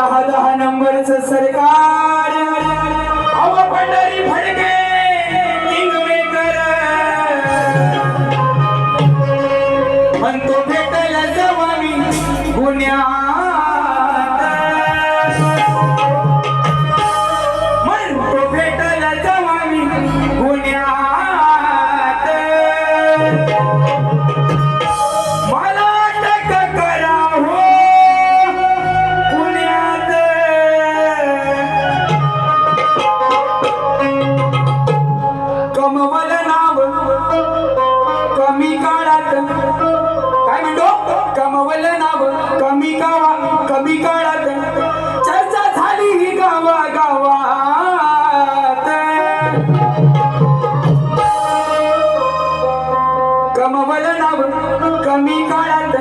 दहा दहा नंबरच सरकार. अव पंढरी फडके किंगमेकर. म्हणतो भेटायला जवा मी. कमी काळात चर्चा झाली ही गावा गावात कमवलं नाव कमी काळात